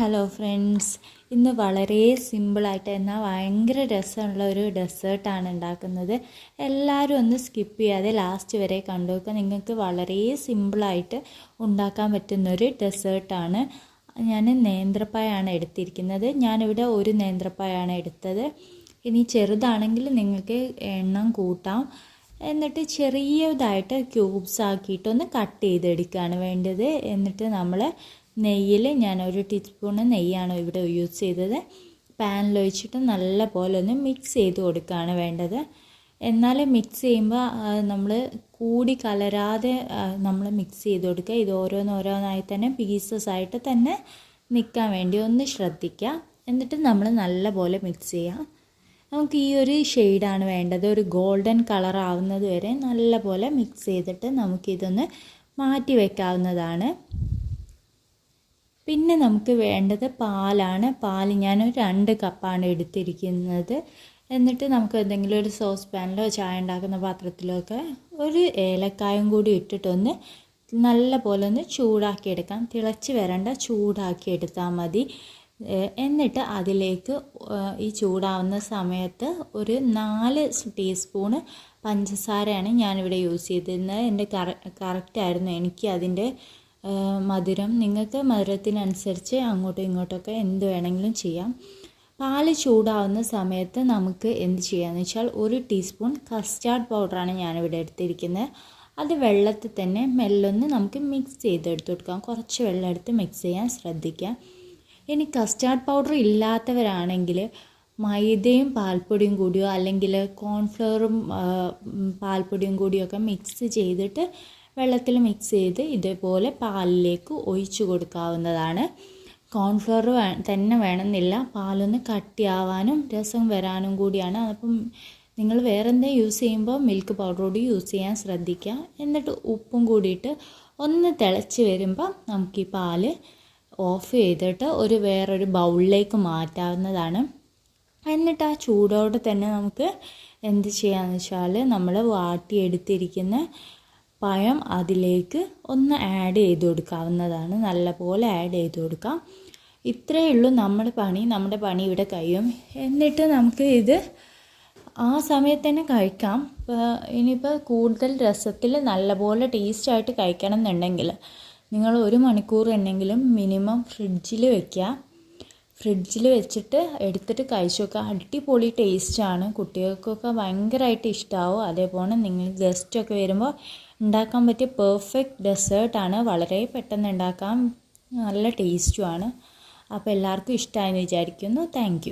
Hello friends. ഇന്ന് വളരെ സിമ്പിളായിട്ട് എന്നാൽ ഭയങ്കര രസമുള്ള ഒരു ഡെസേർട്ടാണ് ഉണ്ടാക്കുന്നത്. എല്ലാവരും ഒന്ന് സ്കിപ്പ് ചെയ്യാതെ ലാസ്റ്റ് വരെ കണ്ടു നോക്കുക നിങ്ങൾക്ക് വളരെ സിമ്പിളായിട്ട് ഉണ്ടാക്കാൻ പറ്റുന്നൊരു ഡെസേർട്ടാണ് ഞാൻ നേന്ത്രപ്പായാണ് എടുത്തിരിക്കുന്നത്. ഞാനിവിടെ ഒരു നേന്ത്രപ്പായാണ് എടുത്തത്. ഇനി ചെറുതാണെങ്കിൽ നിങ്ങൾക്ക് എണ്ണം കൂട്ടാം. എന്നിട്ട് ചെറിയതായിട്ട് ക്യൂബ്സ് ആക്കിയിട്ടൊന്ന് കട്ട് ചെയ്തെടുക്കുകയാണ് വേണ്ടത്. എന്നിട്ട് നമ്മൾ നെയ്യിൽ ഞാൻ ഒരു ടീസ്പൂണ് നെയ്യാണ് ഇവിടെ യൂസ് ചെയ്തത്. പാനിൽ ഒഴിച്ചിട്ട് നല്ല പോലെ ഒന്ന് മിക്സ് ചെയ്ത് കൊടുക്കുകയാണ് വേണ്ടത്. എന്നാൽ മിക്സ് ചെയ്യുമ്പോൾ നമ്മൾ കൂടി കലരാതെ നമ്മൾ മിക്സ് ചെയ്ത് കൊടുക്കുക. ഇത് ഓരോന്നോരോന്നായി തന്നെ പീസസ് ആയിട്ട് തന്നെ നിൽക്കാൻ വേണ്ടി ഒന്ന് ശ്രദ്ധിക്കുക. എന്നിട്ട് നമ്മൾ നല്ല പോലെ മിക്സ് ചെയ്യാം. നമുക്ക് ഈ ഒരു ഷെയ്ഡാണ് വേണ്ടത്. ഒരു ഗോൾഡൻ കളർ ആവുന്നത് വരെ നല്ലപോലെ മിക്സ് ചെയ്തിട്ട് നമുക്കിതൊന്ന് മാറ്റി വയ്ക്കാവുന്നതാണ് പിന്നെ നമുക്ക് വേണ്ടത് പാലാണ്. പാൽ ഞാൻ രണ്ട് കപ്പാണ് എടുത്തിരിക്കുന്നത്. എന്നിട്ട് നമുക്ക് എന്തെങ്കിലും ഒരു സോസ് പാനിലോ ചായ ഉണ്ടാക്കുന്ന പാത്രത്തിലോ ഒക്കെ ഒരു ഏലക്കായും കൂടി ഇട്ടിട്ടൊന്ന് നല്ല പോലെ ഒന്ന് ചൂടാക്കിയെടുക്കാം. തിളച്ച് വരണ്ട ചൂടാക്കി എടുത്താൽ മതി. എന്നിട്ട് അതിലേക്ക് ഈ ചൂടാവുന്ന സമയത്ത് ഒരു നാല് ടീസ്പൂണ് പഞ്ചസാരയാണ് ഞാനിവിടെ യൂസ് ചെയ്തിരുന്നത്. എന്റെ കറ കറക്റ്റായിരുന്നു. എനിക്ക് അതിന്റെ മധുരം നിങ്ങൾക്ക് മധുരത്തിനനുസരിച്ച് അങ്ങോട്ടും ഇങ്ങോട്ടൊക്കെ എന്ത് വേണമെങ്കിലും ചെയ്യാം. പാൽ ചൂടാവുന്ന സമയത്ത് നമുക്ക് എന്ത് ചെയ്യാമെന്ന് വെച്ചാൽ ഒരു ടീസ്പൂൺ കസ്റ്റാർഡ് പൗഡറാണ് ഞാനിവിടെ എടുത്തിരിക്കുന്നത്. അത് വെള്ളത്തിൽ തന്നെ മെല്ലൊന്ന് നമുക്ക് മിക്സ് ചെയ്തെടുത്ത് കൊടുക്കാം. കുറച്ച് വെള്ളം എടുത്ത് മിക്സ് ചെയ്യാൻ ശ്രദ്ധിക്കാം. ഇനി കസ്റ്റാർഡ് പൗഡർ ഇല്ലാത്തവരാണെങ്കിൽ മൈദയും പാൽപ്പൊടിയും കൂടിയോ അല്ലെങ്കിൽ കോൺഫ്ലവറും പാൽപ്പൊടിയും കൂടിയൊക്കെ മിക്സ് ചെയ്തിട്ട് വെള്ളത്തിൽ മിക്സ് ചെയ്ത് ഇതേപോലെ പാലിലേക്ക് ഒഴിച്ചു കൊടുക്കാവുന്നതാണ്. കോൺഫ്ലവർ വേ തന്നെ വേണമെന്നില്ല. പാലൊന്ന് കട്ടിയാവാനും രസം വരാനും കൂടിയാണ്. അപ്പം നിങ്ങൾ വേറെ എന്തെങ്കിലും യൂസ് ചെയ്യുമ്പോൾ മിൽക്ക് പൗഡർ കൂടി യൂസ് ചെയ്യാൻ ശ്രദ്ധിക്കുക. എന്നിട്ട് ഉപ്പും കൂടിയിട്ട് ഒന്ന് തിളച്ച് വരുമ്പോൾ നമുക്ക് ഈ പാൽ ഓഫ് ചെയ്തിട്ട് ഒരു വേറൊരു ബൗളിലേക്ക് മാറ്റാവുന്നതാണ്. എന്നിട്ട് ആ ചൂടോടെ തന്നെ നമുക്ക് എന്ത് ചെയ്യാമെന്ന് വെച്ചാൽ നമ്മൾ വാട്ടിയെടുത്തിരിക്കുന്ന പഴം അതിലേക്ക് ഒന്ന് ആഡ് ചെയ്ത് കൊടുക്കാവുന്നതാണ്. നല്ലപോലെ ആഡ് ചെയ്ത് കൊടുക്കാം. ഇത്രയേ ഉള്ളൂ നമ്മുടെ പണി. നമ്മുടെ പണി ഇവിടെ കഴിയും. എന്നിട്ട് നമുക്ക് ഇത് ആ സമയത്ത് തന്നെ കഴിക്കാം. ഇനിയിപ്പോൾ കൂടുതൽ രസത്തിൽ നല്ലപോലെ ടേസ്റ്റായിട്ട് കഴിക്കണം എന്നുണ്ടെങ്കിൽ നിങ്ങൾ ഒരു മണിക്കൂർ എന്നെങ്കിലും മിനിമം ഫ്രിഡ്ജിൽ വെക്കുക ഫ്രിഡ്ജിൽ വെച്ചിട്ട് എടുത്തിട്ട് കഴിച്ചു നോക്കുക അടിപൊളി ടേസ്റ്റാണ്. കുട്ടികൾക്കൊക്കെ ഭയങ്കരമായിട്ട് ഇഷ്ടമാവും അതേപോലെ നിങ്ങൾ ഗസ്റ്റൊക്കെ വരുമ്പോൾ ഉണ്ടാക്കാൻ പറ്റിയ പെർഫെക്റ്റ് ഡെസേർട്ടാണ്. വളരെ പെട്ടെന്ന് ഉണ്ടാക്കാം. നല്ല ടേസ്റ്റുമാണ് അപ്പോൾ എല്ലാവർക്കും ഇഷ്ടമായെന്ന് വിചാരിക്കുന്നു. താങ്ക്